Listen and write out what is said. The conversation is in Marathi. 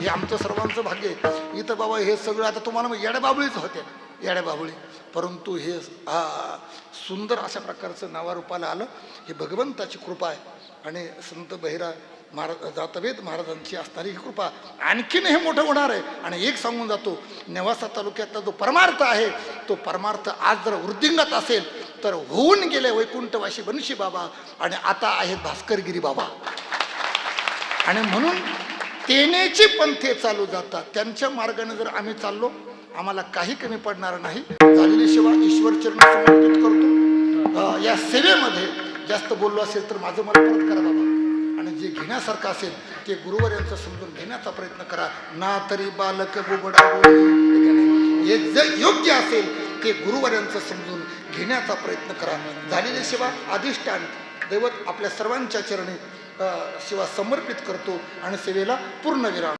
हे आमचं सर्वांचं भाग्य आहे. इथं बाबा हे सगळं आता तुम्हाला मग येड्याबाबळीच होत्या येड्याबाबळी. परंतु हे हा सुंदर अशा प्रकारचं नावारूपाला आलं. हे भगवंताची कृपा आहे. आणि संत बहिरा महाराज जातवेद महाराजांची असणारी ही कृपा आणखीन हे मोठं होणार आहे. आणि एक सांगून जातो नेवासा तालुक्यातला जो परमार्थ आहे तो परमार्थ आज जर वृद्धिंगत असेल तर होऊन गेले वैकुंठवाशी बनशी बाबा. आणि आता आहेत भास्करगिरी बाबा. आणि म्हणून तेनेचे पंथे चालू जातात. त्यांच्या मार्गाने जर आम्ही चाललो आम्हाला काही कमी पडणार नाही. झालेली सेवा ईश्वर चरण समर्पित करतो. या सेवेमध्ये जास्त बोललो असेल तर माझं मला परत करा बाबा. आणि जे घेण्यासारखं असेल ते गुरुवर यांचं समजून घेण्याचा प्रयत्न करा. ना तरी बालक बुबडा हे हे जे योग्य असेल ते गुरुवर यांचं समजून घेण्याचा प्रयत्न करा. झालेली सेवा अधिष्ठान दैवत आपल्या सर्वांच्या चरणी शिवा समर्पित करतो आणि सेवेला पूर्ण विराम.